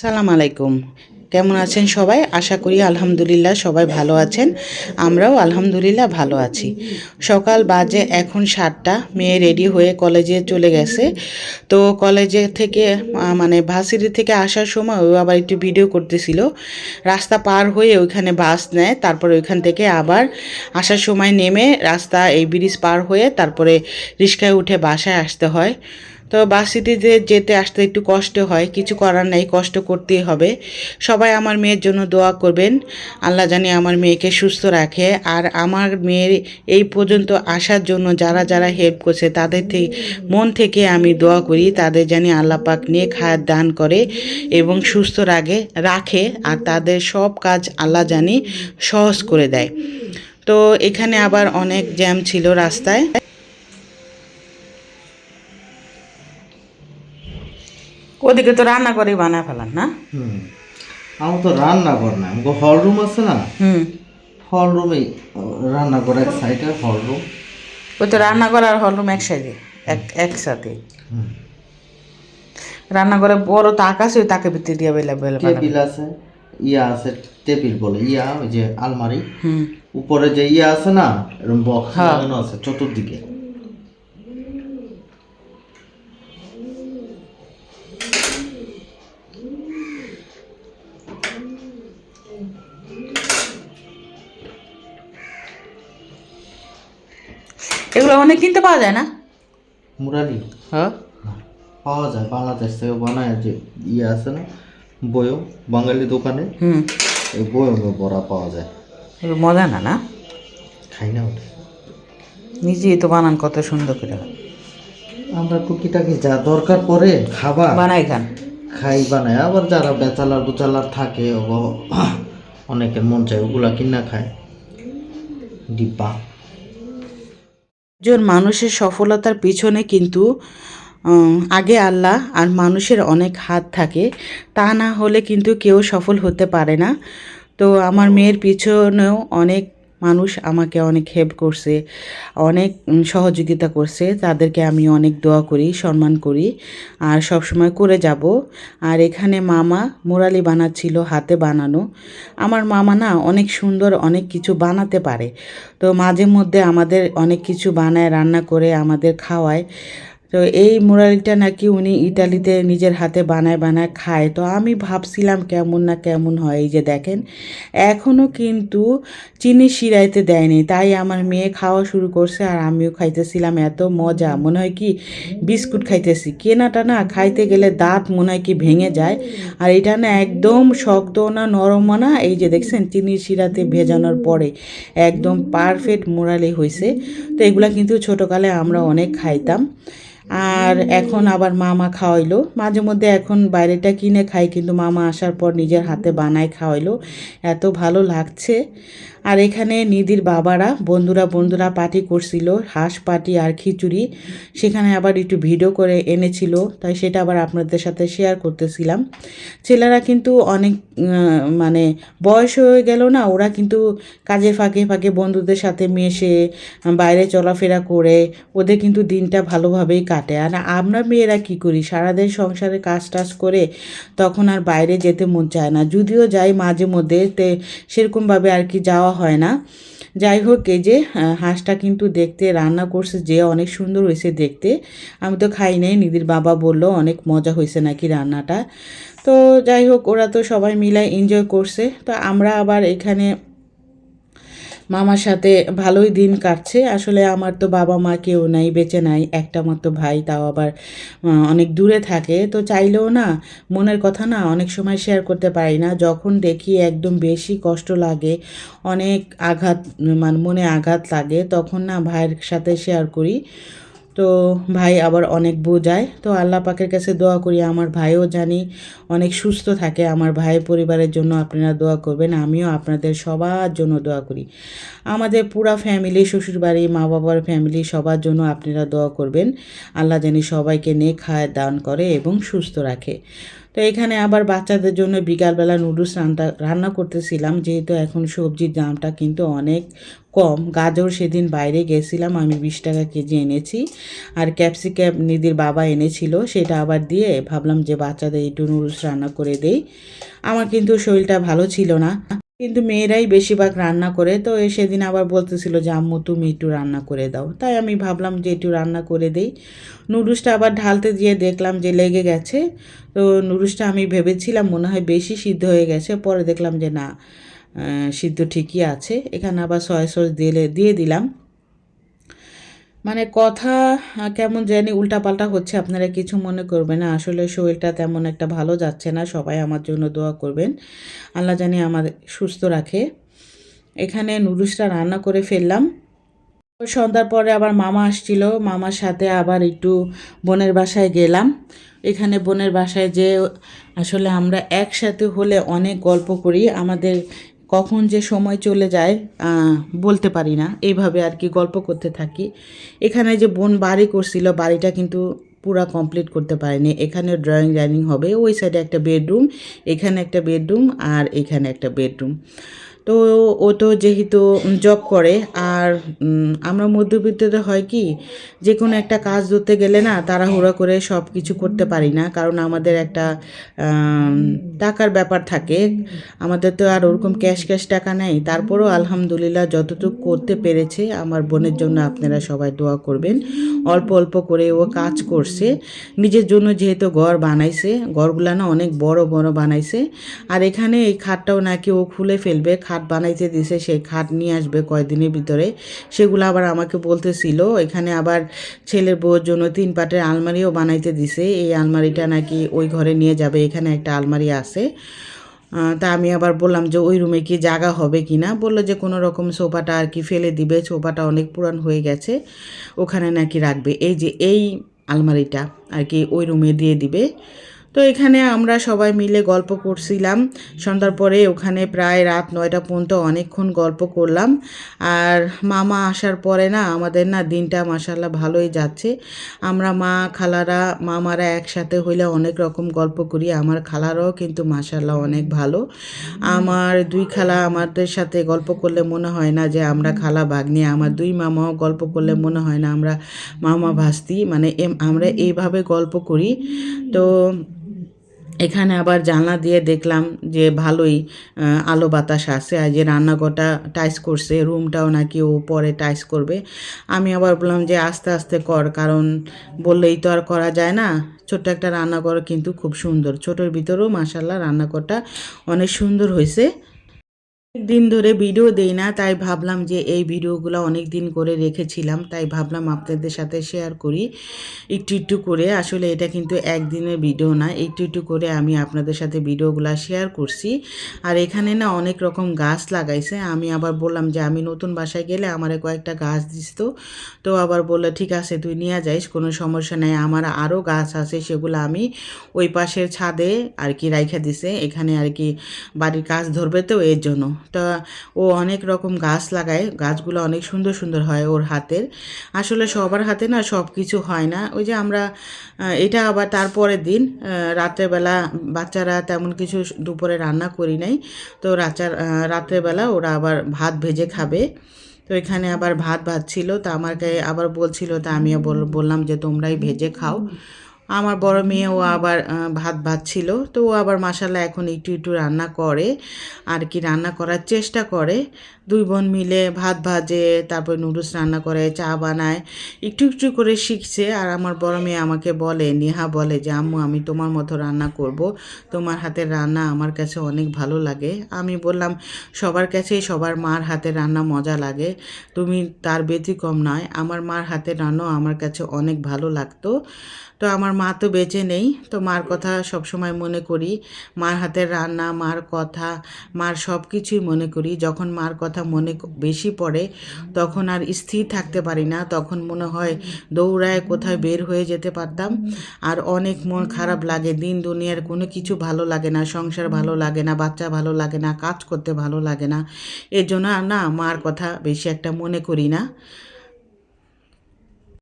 সালাম আলাইকুম। কেমন আছেন সবাই? আশা করি আলহামদুলিল্লাহ সবাই ভালো আছেন। আমরাও আলহামদুলিল্লাহ ভালো আছি। সকাল বাজে, এখন সাতটা। মেয়ে রেডি হয়ে কলেজে চলে গেছে। তো কলেজে থেকে মানে ভার্সিটি থেকে আসার সময় ও আবার একটু ভিডিও করতেছিল। রাস্তা পার হয়ে ওইখানে বাস নেয়, তারপরে ওইখান থেকে আবার আসার সময় নেমে রাস্তা এই ব্রিজ পার হয়ে তারপরে রিক্সায় উঠে বাসায় আসতে হয়। তো বাসিটিতে যেতে আসতে একটু কষ্ট হয়, কিছু করার নাই, কষ্ট করতেই হবে। সবাই আমার মেয়ের জন্য দোয়া করবেন। আল্লাহ জানি আমার মেয়েকে সুস্থ রাখে। আর আমার মেয়ের এই পর্যন্ত আসার জন্য যারা যারা হেল্প করছে, তাদের থেকে মন থেকে আমি দোয়া করি, তাদের জানি আল্লাহ পাক নিয়ে খায়াত দান করে এবং সুস্থ রাখে রাখে। আর তাদের সব কাজ আল্লাহ জানি সহজ করে দেয়। তো এখানে আবার অনেক জ্যাম ছিল রাস্তায়। ওদিকে তো রান্না করে বানায় ফেলান না? আমার তো রান্না ঘর না আমাকে হল রুম আছে না? হুম। হল রুমে রান্না করে এক সাইডে হল রুম ওই তো রান্না করার হলরুম একসাথে এক সাইডে এক একসাথে। রান্না করে বড় তাক আছে ওই তাকে ভিতরে দিয়ে বেলা বেলা টেবিল আছে ইয়া আছে টেবিল বলে ইয়া ওই যে আলমারি। হুম। উপরে যে ইয়া আছে না এরকম বক্স হ্যাঁ। লাগানো আছে চতুর্দিকে। এগুলো অনেক কিনতে পাওয়া যায় না? মুরালি। হ্যাঁ? পাওয়া যায়। বাংলাদেশ থেকে বানায় যে ইয়ে আছে না বয়ম বাঙালি দোকানে হুম। এই বয়মে বড়া পাওয়া যায়। এগুলো মজা না না? খাই না ওটা। নিজেই তো বানান কত সুন্দর করে। আমরা টুকিটাকি যা দরকার পড়ে খাবার বানাই খান। খাই বানায় আবার যারা বেচালার বুচালার থাকে ও অনেকের মন চায় ওগুলা কিনা খায়। ডিব্বা। একজন মানুষের সফলতার পিছনে কিন্তু আগে আল্লাহ আর মানুষের অনেক হাত থাকে। তা না হলে কিন্তু কেউ সফল হতে পারে না। তো আমার মেয়ের পিছনেও অনেক মানুষ আমাকে অনেক হেল্প করছে, অনেক সহযোগিতা করছে, তাদেরকে আমি অনেক দোয়া করি, সম্মান করি, আর সব সময় করে যাব। আর এখানে মামা মুরালি বানাচ্ছিল হাতে বানানো। আমার মামা না অনেক সুন্দর অনেক কিছু বানাতে পারে। তো মাঝে মধ্যে আমাদের অনেক কিছু বানায়, রান্না করে আমাদের খাওয়ায়। তো এই মুরালিটা নাকি উনি ইটালিতে নিজের হাতে বানায় বানায় খায়। তো আমি ভাবছিলাম কেমন না কেমন হয়, এই যে দেখেন। এখনও কিন্তু চিনি শিরাইতে দেয়নি, তাই আমার মেয়ে খাওয়া শুরু করছে আর আমিও খাইতেছিলাম, এত মজা। মনে হয় কি বিস্কুট খাইতেছি। কেনাটা না খাইতে গেলে দাঁত মনে হয় কি ভেঙে যায়। আর এটা না একদম শক্ত না নরম না, এই যে দেখছেন চিনি শিরাতে ভেজানোর পরে একদম পারফেক্ট মোরালি হয়েছে তো এগুলা কিন্তু ছোটোকালে আমরা অনেক খাইতাম। আর এখন আবার মামা খাওয়াইলো। মাঝে মধ্যে এখন বাইরেটা কিনে খাই, কিন্তু মামা আসার পর নিজের হাতে বানায় খাওয়াইলো। এত ভালো লাগছে। আর এখানে নিধির বাবারা, বন্ধুরা বন্ধুরা পার্টি করছিল, হাঁস পার্টি আর খিচুড়ি। সেখানে আবার একটু ভিডিও করে এনেছিল, তাই সেটা আবার আপনাদের সাথে শেয়ার করতেছিলাম। ছেলেরা কিন্তু অনেক মানে বয়স হয়ে গেল না, ওরা কিন্তু কাজে ফাঁকে ফাঁকে বন্ধুদের সাথে মেশে, বাইরে চলাফেরা করে, ওদের কিন্তু দিনটা ভালোভাবেই কাটে। আর আমরা মেয়েরা কি করি? সারাদিন সংসারে কাজ টাজ করে তখন আর বাইরে যেতে মন চায় না। যদিও যাই মাঝে মধ্যে তে সেরকমভাবে আর কি যাওয়া হয় না। যাই হোক, এই যে হাঁসটা কিন্তু দেখতে, রান্না করছে যে অনেক সুন্দর হয়েছে দেখতে। আমি তো খাই নাই নিদির বাবা বলল অনেক মজা হয়েছে নাকি রান্নাটা। তো যাই হোক, ওরা তো সবাই মিলে এনজয় করছে। তো আমরা আবার এখানে মামার সাথে ভালোই দিন কাটছে। আসলে আমার তো বাবা মা কেউ নাই, বেঁচে নাই, একটা মাত্র ভাই, তাও আবার অনেক দূরে থাকে। তো চাইলেও না, মনের কথা না অনেক সময় শেয়ার করতে পারি না। যখন দেখি একদম বেশি কষ্ট লাগে, অনেক আঘাত মানে মনে আঘাত লাগে, তখন না ভাইয়ের সাথে শেয়ার করি। তো ভাই আবার অনেক বোঝায়। তো আল্লাহ পাকের কাছে দোয়া করি, আমার ভাইও জানি অনেক সুস্থ থাকে, আমার ভাই পরিবারের জন্য আপনারা দোয়া করবেন, আমিও আপনাদের সবার জন্য দোয়া করি। আমাদের পুরা ফ্যামিলি শ্বশুরবাড়ি মা বাবার ফ্যামিলি সবার জন্য আপনারা দোয়া করবেন। আল্লাহ জানি সবাইকে নেক খায় দান করে এবং সুস্থ রাখে। তো এখানে আবার বাচ্চাদের জন্য বিকালবেলা নুডলস রান্না রান্না করতেছিলাম, যেহেতু এখন সবজির দামটা কিন্তু অনেক কম। গাজর সেদিন বাইরে গেছিলাম, আমি বিশ টাকা কেজি এনেছি, আর ক্যাপসিক্যাপ নিদির বাবা এনেছিল, সেটা আবার দিয়ে ভাবলাম যে বাচ্চাদের একটু নুডলস রান্না করে দেই। আমার কিন্তু শরীরটা ভালো ছিল না। কিন্তু মেয়েরাই বেশিরভাগ রান্না করে। তো সেদিন আবার বলতেছিল যে, আম্মু, তুমি একটু রান্না করে দাও। তাই আমি ভাবলাম যে, একটু রান্না করে দেই। নুডলসটা আবার ঢালতে দিয়ে দেখলাম যে, লেগে গেছে। তো নুডলসটা আমি ভেবেছিলাম মনে হয় বেশি সিদ্ধ হয়ে গেছে। পরে দেখলাম যে, না সিদ্ধ ঠিকই আছে। এখানে আবার সয়া সস দিয়ে দিয়ে দিলাম। মানে কথা কেমন জানি উল্টাপাল্টা হচ্ছে, আপনারা কিছু মনে করবেন না। আসলে শরীরটা তেমন একটা ভালো যাচ্ছে না, সবাই আমার জন্য দোয়া করবেন। আল্লাহ জানি আমার সুস্থ রাখে। এখানে নুডলসটা রান্না করে ফেললাম। সন্ধ্যার পরে আবার মামা আসছিল, মামার সাথে আবার একটু বোনের বাসায় গেলাম। এখানে বোনের বাসায় যে আসলে আমরা একসাথে হলে অনেক গল্প করি। আমাদের কখন যে সময় চলে যায় বলতে পারি না। এইভাবে আর কি গল্প করতে থাকি। এখানে যে বোন বাড়ি করছিল, বাড়িটা কিন্তু পুরা কমপ্লিট করতে পারেনি। এখানে ড্রয়িং ডাইনিং হবে। ওই সাইডে একটা বেডরুম এখানে একটা বেডরুম আর এখানে একটা বেডরুম তো ও তো যেহেতু জব করে, আর আমরা মধ্যবিত্ততে হয় কি যে কোনো একটা কাজ ধরতে গেলে না তাড়াহুড়ো করে সব কিছু করতে পারি না, কারণ আমাদের একটা টাকার ব্যাপার থাকে। আমাদের তো আর ওরকম ক্যাশ ক্যাশ টাকা নেই। তারপরও আলহামদুলিল্লাহ যতটুকু করতে পেরেছে আমার বোনের জন্য আপনারা সবাই দোয়া করবেন। অল্প অল্প করে ও কাজ করছে। নিজের জন্য যেহেতু ঘর বানাইছে, ঘরগুলা না অনেক বড় বড় বানাইছে। আর এখানে এই খাটটাও নাকি ও খুলে ফেলবে, খাট বানাইতে দিছে সেই খাট নিয়ে আসবে কয়েকদিনের ভিতরে। সেগুলো আবার আমাকে বলতেছিল, এখানে আবার ছেলের বউর জন্য তিন পাটের আলমারিও বানাইতে দিছে। এই আলমারিটা নাকি ওই ঘরে নিয়ে যাবে, এখানে একটা আলমারি আছে। তা আমি আবার বললাম যে ওই রুমে কি জায়গা হবে কি না? বলল যে কোনো রকম সোফাটা আর কি ফেলে দিবে। সোফাটা অনেক পুরান হয়ে গেছে। ওখানে নাকি রাখবে। এই যে এই আলমারিটা আর কি ওই রুমে দিয়ে দিবে। তো এখানে আমরা সবাই মিলে গল্প করছিলাম। সন্ধ্যার পরে ওখানে প্রায় রাত নয়টা পর্যন্ত অনেকক্ষণ গল্প করলাম। আর মামা আসার পরে না, আমাদের না দিনটা মাসাল্লাহ ভালোই যাচ্ছে। আমরা মা, খালারা, মামারা একসাথে হইলে অনেক রকম গল্প করি। আমার খালারাও কিন্তু মাসাল্লাহ অনেক ভালো। আমার দুই খালা আমাদের সাথে গল্প করলে মনে হয় না যে আমরা খালা ভাগ্নি। আমার দুই মামাও গল্প করলে মনে হয় না আমরা মামা ভাস্তি। মানে আমরা এইভাবে গল্প করি। তো এখানে আবার জানলা দিয়ে দেখলাম যে ভালোই আলো বাতাস আছে আর যে রান্নাঘরটা টাইস করছে রুমটাও নাকি ও পরে টাইস করবে। আমি আবার বললাম যে আস্তে আস্তে কর, কারণ বললেই তো আর করা যায় না। ছোট্ট একটা রান্নাঘর কিন্তু খুব সুন্দর। ছোটোর ভিতরেও মাসাল্লাহ রান্নাঘরটা অনেক সুন্দর হয়েছে। দিন ধরে ভিডিও দেই না, তাই ভাবলাম যে এই ভিডিওগুলো অনেক দিন করে রেখেছিলাম, তাই ভাবলাম আপনাদের সাথে শেয়ার করি। একটু একটু করে, আসলে এটা কিন্তু একদিনের ভিডিও না, একটু একটু করে আমি আপনাদের সাথে ভিডিওগুলো শেয়ার করছি। আর এখানে না অনেক রকম গাছ লাগাইছে, আমি আবার বললাম যে আমি নতুন বাসায় গেলে আমারে কয়েকটা গাছ দিস তো। তো আবার বলল, ঠিক আছে, তুই নিয়ে যাইস, কোনো সমস্যা নেই, আমার আরও গাছ আছে, সেগুলো আমি ওই পাশের ছাদে আর কি রাইখা দিছে, এখানে আর কি বাড়ির কাজ ধরবে তো এর জন্য। তা ও অনেক রকম গাছ লাগায়। গাছগুলো অনেক সুন্দর সুন্দর হয় ওর হাতের। আসলে সবার হাতে না সব কিছু হয় না। ওই যে আমরা এটা আবার তারপরের দিন রাত্রেবেলা বাচ্চারা তেমন কিছু দুপুরে রান্না করি নাই। তো রাচার রাত্রেবেলা ওরা আবার ভাত ভেজে খাবে। তো এখানে আবার ভাত ভাত ছিল তা আমাকে আবার বলছিল, তা আমিও বল- বললাম যে তোমরাই ভেজে খাও। আমার বড় মেয়ে ও আবার ভাত ভাত ছিল তো ও আবার মাসাল্লাহ এখন একটু একটু রান্না করে, আর কি রান্না করার চেষ্টা করে। দুই বোন মিলে ভাত ভাজে, তারপর নুডলস রান্না করে, চা বানায়, একটু একটু করে শিখছে। আর আমার বড় মেয়ে আমাকে বলে, নেহা বলে যে, আম্মু, আমি তোমার মতো রান্না করব। তোমার হাতের রান্না আমার কাছে অনেক ভালো লাগে। আমি বললাম, সবার কাছেই সবার মার হাতের রান্না মজা লাগে। তুমি তার ব্যতিক্রম নয়। আমার মার হাতের রান্নাও আমার কাছে অনেক ভালো লাগতো। তো আমার মা তো বেঁচে নেই, তো মার কথা সবসময় মনে করি। মার হাতের রান্না, মার কথা, মার সব কিছুই মনে করি। যখন মার কথা মনে বেশি পড়ে, তখন আর স্থির থাকতে পারি না। তখন মনে হয় দৌড়ায় কোথায় বের হয়ে যেতে পারতাম। আর অনেক মন খারাপ লাগে। দিন দুনিয়ার কোনো কিছু ভালো লাগে না, সংসার ভালো লাগে না, বাচ্চা ভালো লাগে না, কাজ করতে ভালো লাগে না। এর জন্য না, মার কথা বেশি একটা মনে করি না।